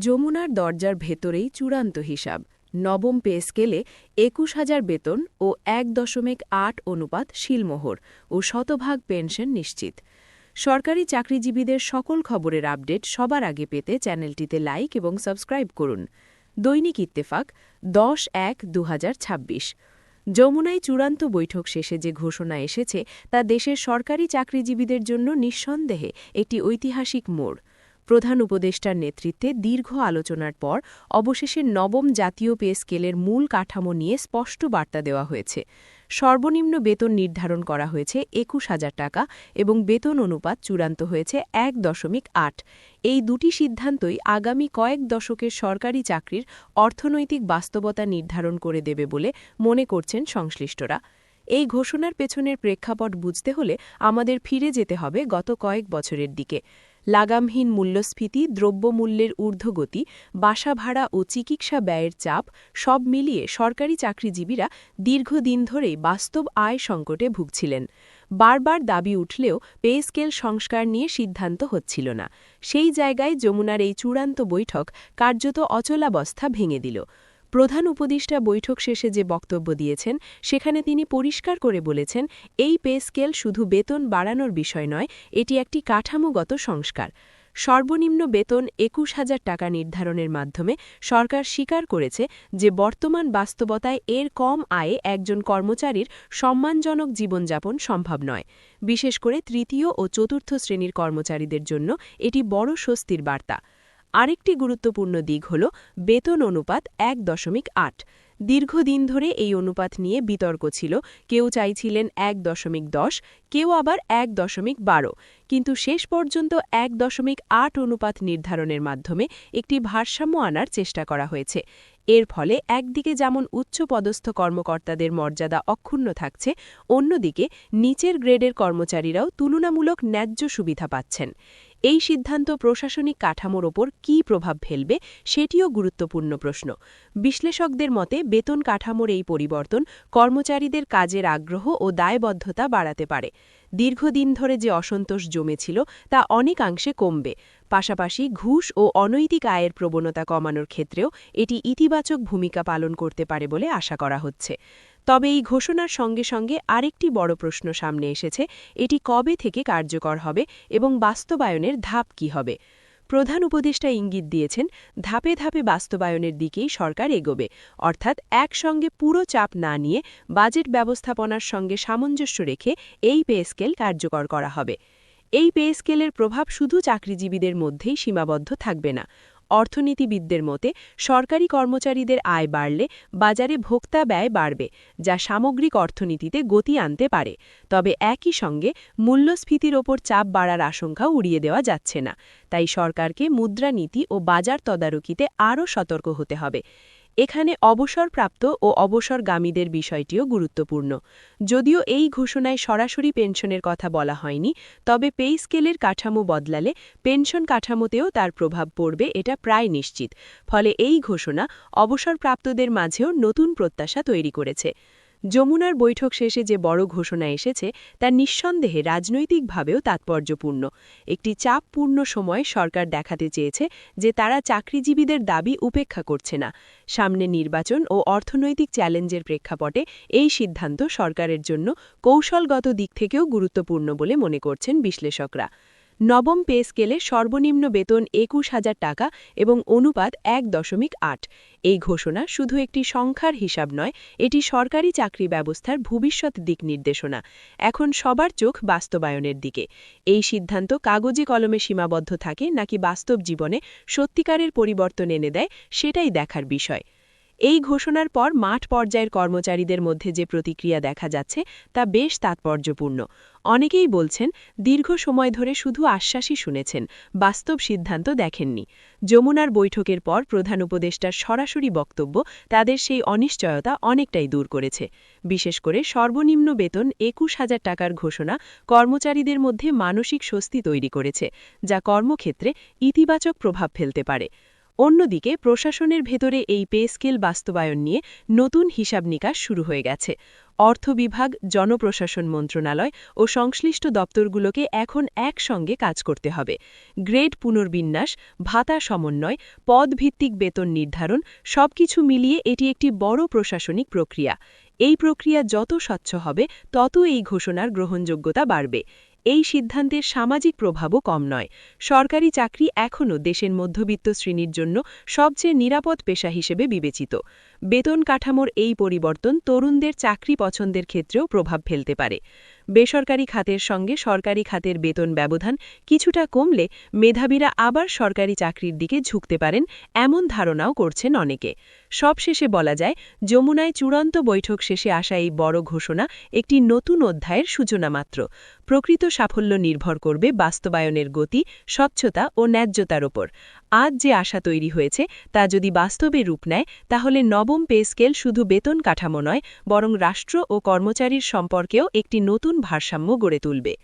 যমুনার দরজার ভেতরেই চূড়ান্ত হিসাব। নবম পে স্কেলে একুশ হাজার বেতন ও এক দশমিক আট অনুপাত শিলমোহর ও শতভাগ পেনশন নিশ্চিত। সরকারি চাকরিজীবীদের সকল খবরের আপডেট সবার আগে পেতে চ্যানেলটিতে লাইক এবং সাবস্ক্রাইব করুন। দৈনিক ইত্তেফাক, দশ এক দু যমুনায় চূড়ান্ত বৈঠক শেষে যে ঘোষণা এসেছে, তা দেশের সরকারি চাকরিজীবীদের জন্য নিঃসন্দেহে একটি ঐতিহাসিক মোড়। প্রধান উপদেষ্টার নেতৃত্বে দীর্ঘ আলোচনার পর অবশেষে নবম জাতীয় পে স্কেলের মূল কাঠামো নিয়ে স্পষ্ট বার্তা দেওয়া হয়েছে। সর্বনিম্ন বেতন নির্ধারণ করা হয়েছে একুশ হাজার টাকা এবং বেতন অনুপাত চূড়ান্ত হয়েছে এক দশমিক আট। এই দুটি সিদ্ধান্তই আগামী কয়েক দশকের সরকারি চাকরির অর্থনৈতিক বাস্তবতা নির্ধারণ করে দেবে বলে মনে করছেন সংশ্লিষ্টরা। এই ঘোষণার পেছনের প্রেক্ষাপট বুঝতে হলে আমাদের ফিরে যেতে হবে গত কয়েক বছরের দিকে। লাগামহীন মূল্যস্ফীতি, দ্রব্যমূল্যের ঊর্ধ্বগতি বাসা ভাড়া ও চিকিৎসা ব্যয়ের চাপ সব মিলিয়ে সরকারি চাকরিজীবীরা দীর্ঘদিন ধরেই বাস্তব আয় সংকটে ভুগছিলেন। বারবার দাবি উঠলেও পে স্কেল সংস্কার নিয়ে সিদ্ধান্ত হচ্ছিল না। সেই জায়গায় যমুনার এই চূড়ান্ত বৈঠক কার্যত অচলাবস্থা ভেঙে দিল। প্রধান উপদেষ্টা বৈঠক শেষে যে বক্তব্য দিয়েছেন, সেখানে তিনি পরিষ্কার করে বলেছেন, এই পে স্কেল শুধু বেতন বাড়ানোর বিষয় নয়, এটি একটি কাঠামোগত সংস্কার। সর্বনিম্ন বেতন একুশ হাজার টাকা নির্ধারণের মাধ্যমে সরকার স্বীকার করেছে যে বর্তমান বাস্তবতায় এর কম আয়ে একজন কর্মচারীর সম্মানজনক জীবনযাপন সম্ভব নয়। বিশেষ করে তৃতীয় ও চতুর্থ শ্রেণির কর্মচারীদের জন্য এটি বড় স্বস্তির বার্তা। আরেকটি গুরুত্বপূর্ণ দিক হল বেতন অনুপাত এক দশমিক আট। দীর্ঘদিন ধরে এই অনুপাত নিয়ে বিতর্ক ছিল। কেউ চাইছিলেন এক দশমিক দশ, কেউ আবার এক দশমিক বারো। কিন্তু শেষ পর্যন্ত এক দশমিক আট অনুপাত নির্ধারণের মাধ্যমে একটি ভারসাম্য আনার চেষ্টা করা হয়েছে। এর ফলে একদিকে যেমন উচ্চপদস্থ কর্মকর্তাদের মর্যাদা অক্ষুণ্ণ থাকছে, অন্যদিকে নিচের গ্রেডের কর্মচারীরাও তুলনামূলক ন্যায্য সুবিধা পাচ্ছেন। এই সিদ্ধান্ত প্রশাসনিক কাঠামোর ওপর কী প্রভাব ফেলবে সেটিও গুরুত্বপূর্ণ প্রশ্ন। বিশ্লেষকদের মতে, বেতন কাঠামোর এই পরিবর্তন কর্মচারীদের কাজের আগ্রহ ও দায়বদ্ধতা বাড়াতে পারে। দীর্ঘদিন ধরে যে অসন্তোষ জমেছিল, তা অনেকাংশে কমবে। পাশাপাশি ঘুষ ও অনৈতিক আয়ের প্রবণতা কমানোর ক্ষেত্রেও এটি ইতিবাচক ভূমিকা পালন করতে পারে বলে আশা করা হচ্ছে। তবে এই ঘোষণার সঙ্গে সঙ্গে আরেকটি বড় প্রশ্ন সামনে এসেছে, এটি কবে থেকে কার্যকর হবে এবং বাস্তবায়নের ধাপ কি হবে? প্রধান উপদেষ্টা ইঙ্গিত দিয়েছেন, ধাপে ধাপে বাস্তবায়নের দিকেই সরকার এগোবে, অর্থাৎ একসঙ্গে পুরো চাপ না নিয়ে বাজেট ব্যবস্থাপনার সঙ্গে সামঞ্জস্য রেখে এই পে স্কেল কার্যকর করা হবে। এই পে স্কেলের প্রভাব শুধু চাকরিজীবীদের মধ্যেই সীমাবদ্ধ থাকবে না অর্থনীতিবিদদের মতে, সরকারি কর্মচারীদের আয় বাড়লে বাজারে ভোক্তা ব্যয় বাড়বে, যা সামগ্রিক অর্থনীতিতে গতি আনতে পারে। তবে একই সঙ্গে মূল্যস্ফীতির ওপর চাপ বাড়ার আশঙ্কা উড়িয়ে দেওয়া যাচ্ছে না। তাই সরকারকে মুদ্রানীতি ও বাজার তদারকিতে আরও সতর্ক হতে হবে। এখানে অবসরপ্রাপ্ত ও অবসরগামীদের বিষয়টিও গুরুত্বপূর্ণ। যদিও এই ঘোষণায় সরাসরি পেনশনের কথা বলা হয়নি, তবে পে স্কেলের কাঠামো বদলালে পেনশন কাঠামোতেও তার প্রভাব পড়বে এটা প্রায় নিশ্চিত। ফলে এই ঘোষণা অবসরপ্রাপ্তদের মাঝেও নতুন প্রত্যাশা তৈরি করেছে। যমুনার বৈঠক শেষে যে বড় ঘোষণা এসেছে, তা নিঃসন্দেহে রাজনৈতিকভাবেও তাৎপর্যপূর্ণ। একটি চাপপূর্ণ সময় সরকার দেখাতে চেয়েছে যে তারা চাকরিজীবীদের দাবি উপেক্ষা করছে না। সামনে নির্বাচন ও অর্থনৈতিক চ্যালেঞ্জের প্রেক্ষাপটে এই সিদ্ধান্ত সরকারের জন্য কৌশলগত দিক থেকেও গুরুত্বপূর্ণ বলে মনে করছেন বিশ্লেষকরা। নবম পে স্কেলে সর্বনিম্ন বেতন একুশ হাজার টাকা এবং অনুপাত এক দশমিক আট। এই ঘোষণা শুধু একটি সংখ্যার হিসাব নয়, এটি সরকারি চাকরি ব্যবস্থার ভবিষ্যৎ দিক নির্দেশনা। এখন সবার চোখ বাস্তবায়নের দিকে। এই সিদ্ধান্ত কাগজে কলমে সীমাবদ্ধ থাকে নাকি বাস্তব জীবনে সত্যিকারের পরিবর্তন এনে দেয়, সেটাই দেখার বিষয়। এই ঘোষণার পর মাঠ পর্যায়ের কর্মচারীদের মধ্যে যে প্রতিক্রিয়া দেখা যাচ্ছে, তা বেশ তাৎপর্যপূর্ণ। অনেকেই বলছেন, দীর্ঘ সময় ধরে শুধু আশ্বাসই শুনেছেন, বাস্তব সিদ্ধান্ত দেখেননি। যমুনার বৈঠকের পর প্রধান উপদেষ্টার সরাসরি বক্তব্য তাদের সেই অনিশ্চয়তা অনেকটাই দূর করেছে। বিশেষ করে সর্বনিম্ন বেতন একুশ হাজার টাকার ঘোষণা কর্মচারীদের মধ্যে মানসিক স্বস্তি তৈরি করেছে, যা কর্মক্ষেত্রে ইতিবাচক প্রভাব ফেলতে পারে। অন্যদিকে, প্রশাসনের ভেতরে এই পে স্কেল বাস্তবায়ন নিয়ে নতুন হিসাব নিকাশ শুরু হয়ে গেছে। অর্থ বিভাগ, জনপ্রশাসন মন্ত্রণালয় ও সংশ্লিষ্ট দপ্তরগুলোকে এখন একসঙ্গে কাজ করতে হবে। গ্রেড পুনর্বিন্যাস, ভাতা সমন্বয়, পদভিত্তিক বেতন নির্ধারণ সবকিছু মিলিয়ে এটি একটি বড় প্রশাসনিক প্রক্রিয়া। এই প্রক্রিয়া যত স্বচ্ছ হবে, তত এই ঘোষণার গ্রহণযোগ্যতা বাড়বে। এই সিদ্ধান্তের সামাজিক প্রভাবও কম নয়। সরকারি চাকরি এখনও দেশের মধ্যবিত্ত শ্রেণির জন্য সবচেয়ে নিরাপদ পেশা হিসেবে বিবেচিত। বেতন কাঠামোর এই পরিবর্তন তরুণদের চাকরি পছন্দের ক্ষেত্রেও প্রভাব ফেলতে পারে। বেসরকারি খাতের সঙ্গে সরকারি খাতের বেতন ব্যবধান কিছুটা কমলে মেধাবীরা আবার সরকারি চাকরির দিকে ঝুঁকতে পারেন এমন ধারণাও করছেন অনেকে। সবশেষে বলা যায়, যমুনায় চূড়ান্ত বৈঠক শেষে আসা এই বড় ঘোষণা একটি নতুন অধ্যায়ের সূচনা মাত্র। প্রকৃত সাফল্য নির্ভর করবে বাস্তবায়নের গতি, স্বচ্ছতা ও ন্যায্যতার ওপর। আজ যে আশা তৈরি হয়েছে, তা যদি বাস্তবে রূপ নেয়, তাহলে নবম পে স্কেল শুধু বেতন কাঠামো নয়, বরং রাষ্ট্র ও কর্মচারীর সম্পর্কেও একটি নতুন ভারসাম্য গড়ে তুলবে।